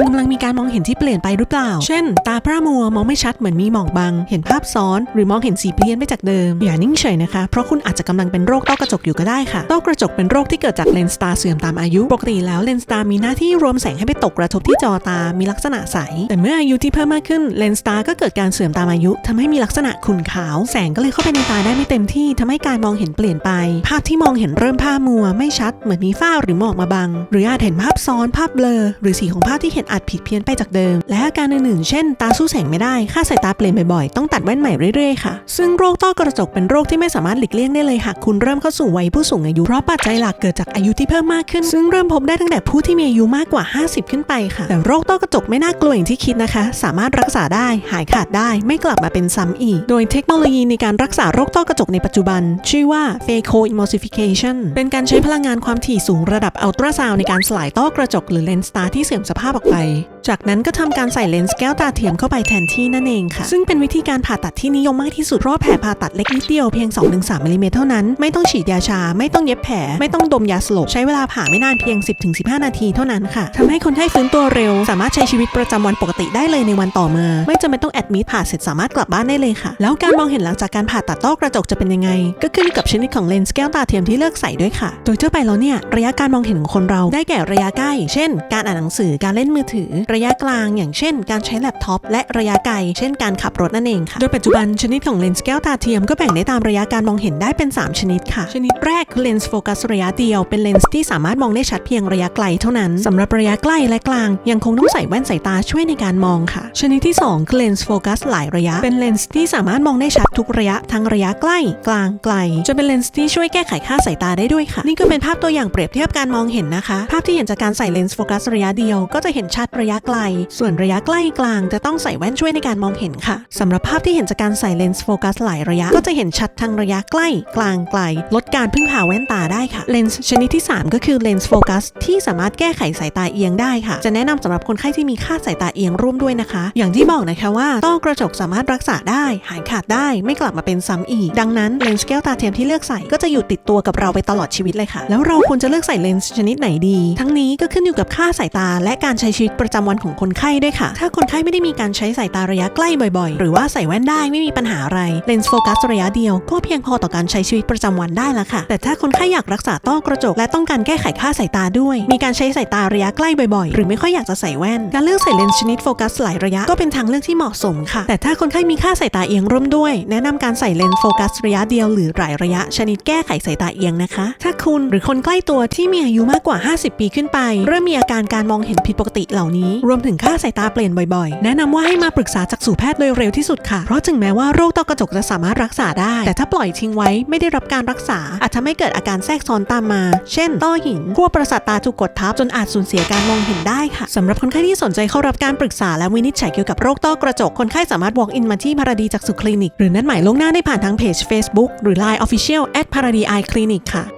คุณกำลังมีการมองเห็นที่เปลี่ยนไปหรือเปล่า เช่น ตาพร่ามัวมองไม่ชัดเหมือนมีหมอกบัง เห็นภาพซ้อน หรือมองเห็นสีเพี้ยนไปจากเดิม อย่านิ่งเฉยนะคะ เพราะคุณอาจจะกำลังเป็นโรคต้อกระจกอยู่ก็ได้ค่ะ ต้อกระจกเป็นโรคที่เกิดจากเลนส์ตาเสื่อมตามอายุ ปกติแล้วเลนส์ตามีหน้าที่รวมแสงให้ไปตกกระทบที่จอตา มีลักษณะใส แต่เมื่ออายุที่เพิ่มมากขึ้นเลนส์ตาก็เกิดการเสื่อมตามอายุทำให้มีลักษณะขุ่นขาว แสงก็เลยเข้าไปในตาได้ไม่เต็มที่ทำให้การมองเห็นเปลี่ยนไป ภาพที่มองเห็นเริ่มผ้ามัว ไม่ชัด เหมือนมีฝ้าหรือหมอกมาบัง หรืออาจเห็นภาพซ้อนภาพเบลอหรือสีของภาพที่เห็นอาจผิดเพี้ยนไปจากเดิม และอาการอื่นๆ เช่น ตาสู้แสงไม่ได้ ค่าสายตาเปลี่ยนบ่อยๆ ต้องตัดแว่นใหม่เรื่อยๆ ค่ะ ซึ่งโรคต้อกระจกเป็นโรคที่ไม่สามารถหลีกเลี่ยงได้เลยหากคุณเริ่มเข้าสู่วัยผู้สูงอายุ เพราะปัจจัยหลักเกิดจากอายุที่เพิ่มมากขึ้น ซึ่งเริ่มพบได้ตั้งแต่ผู้ที่มีอายุมากกว่า 50 ขึ้นไปค่ะ แต่โรคต้อกระจกไม่น่ากลัวอย่างที่คิดนะคะ สามารถรักษาได้ หายขาดได้ ไม่กลับมาเป็นซ้ำอีก โดยเทคโนโลยีในการรักษาโรคต้อกระจกในปัจจุบัน ชื่อว่า phaco emulsification เป็นการใช้พลังงานความถี่สูงระดับอัลตราซาวในการสลายต้อกระจกหรือเลนส์ตาที่เสื่อมสภาพออกไปภัย จากนั้นก็ทำการใส่เลนส์แก้วตาเทียมเข้าไปแทนที่นั่นเองค่ะ ซึ่งเป็นวิธีการผ่าตัดที่นิยมมากที่สุดเพราะแผลผ่าตัดเล็กนิดเดียวเพียง 2-3มิลลิเมตรเท่านั้น ไม่ต้องฉีดยาชา ไม่ต้องเย็บแผล ไม่ต้องดมยาสลบ ใช้เวลาผ่าไม่นานเพียง 10-15 นาทีเท่านั้นค่ะทำให้คนไข้ฟื้นตัวเร็ว สามารถใช้ชีวิตประจำวันปกติได้เลยในวันต่อมา ไม่จำเป็นต้องแอดมิดผ่าเสร็จสามารถกลับบ้านได้เลยค่ะ แล้วการมองเห็นหลังจากการผ่าตัดต้อกระจกจะเป็นยังไง ก็ขึ้นอยู่กับชนิดของเลนส์แก้วตาเทียมที่เลือกใส่ด้วยค่ะ โดยทั่วไปแล้วเนี่ยระยะการมองเห็นของคนเราได้แก่ระยะใกล้ เช่น การอ่านหนังสือการเล่นมือถือระยะกลางอย่างเช่น การใช้แล็ปท็อปและระยะไกล เช่นการขับรถนั่นเองค่ะ โดยปัจจุบันชนิดของเลนส์แก้วตาเทียมก็แบ่งได้ตามระยะการมองเห็นได้เป็น 3 ชนิดค่ะ ชนิดแรกคือเลนส์โฟกัสระยะเดียว เป็นเลนส์ที่สามารถมองได้ชัดเพียงระยะไกลเท่านั้นสำหรับระยะใกล้และกลาง ยังคงต้องใส่แว่นสายตาช่วยในการมองค่ะ ชนิดที่ 2 คือเลนส์โฟกัสหลายระยะ เป็นเลนส์ที่สามารถมองได้ชัดทุกระยะทั้งระยะใกล้ กลางไกลจนเป็นเลนส์ที่ช่วยแก้ไขค่าสายตาได้ด้วยค่ะ นี่ก็เป็นภาพตัวอย่างเปรียบเทียบการมองเห็นนะคะ ภาพที่เห็นจากการใส่เลนส์โฟกัสระยะเดียวก็จะเห็นชัดระยะไกล ส่วนระยะใกล้กลางจะต้องใส่แว่นช่วยในการมองเห็นค่ะสำหรับภาพที่เห็นจากการใส่เลนส์โฟกัสหลายระยะ ก็จะเห็นชัดทั้งระยะใกล้กลางไกล ลดการพึ่งพาแว่นตาได้ค่ะเลนส์ชนิดที่ 3 ก็คือเลนส์โฟกัสที่สามารถแก้ไขสายตาเอียงได้ค่ะ จะแนะนำสำหรับคนไข้ที่มีค่าสายตาเอียงร่วมด้วยนะคะ อย่างที่บอกนะคะว่าต้อกระจกสามารถรักษาได้ หายขาดได้ไม่กลับมาเป็นซ้ำอีก ดังนั้นเลนส์แก้วตาเทียมที่เลือกใส่ก็จะอยู่ติดตัวกับเราไปตลอดชีวิตเลยค่ะ แล้วเราควรจะเลือกใส่เลนส์ชนิดไหนดี ทั้งนี้ก็ขึ้นอยู่กับค่าสายตาและการใช้ชีวิตประจำวันของคนไข้ด้วยค่ะ ถ้าคนไข้ไม่ได้มีการใช้สายตาระยะใกล้บ่อยๆ หรือว่าใส่แว่นได้ไม่มีปัญหาอะไร เลนส์โฟกัสระยะเดียวก็เพียงพอต่อการใช้ชีวิตประจำวันได้แล้วค่ะ แต่ถ้าคนไข้อยากรักษาต้อกระจก และต้องการแก้ไขค่าสายตาด้วย มีการใช้สายตาระยะใกล้บ่อยๆ หรือไม่ค่อยอยากจะใส่แว่น การเลือกใส่เลนส์ชนิดโฟกัสหลายระยะก็เป็นทางเลือกที่เหมาะสมค่ะ แต่ถ้าคนไข้มีค่าสายตาเอียงร่วมด้วย แนะนำการใส่เลนส์โฟกัสระยะเดียวหรือหลายระยะ ชนิดแก้ไขสายตาเอียงนะคะ ถ้าคุณหรือคนใกล้ตัวที่มีอายุมากกว่า 50 ปีขึ้นไป เริ่มมีอาการการมองเห็นผิดปกติเหล่านี้รวมถึงค่าสายตาเปลี่ยนบ่อยๆ แนะนำว่าให้มาปรึกษาจักษุแพทย์โดยเร็วที่สุดค่ะ เพราะถึงแม้ว่าโรคต้อกระจกจะสามารถรักษาได้ แต่ถ้าปล่อยทิ้งไว้ไม่ได้รับการรักษา อาจทำให้เกิดอาการแทรกซ้อนตามมา เช่น ต้อหินขั้วประสาทตาถูกกดทับจนอาจสูญเสียการมองเห็นได้ค่ะสำหรับคนไข้ที่สนใจเข้ารับการปรึกษาและวินิจฉัยเกี่ยวกับโรคต้อกระจกคนไข้สามารถ walk in มาที่พาราดีจักษุคลินิก หรือนัดหมายล่วงหน้าได้ผ่านทางเพจ Facebook หรือ Line Official พาราดี Eye Clinic ค่ะ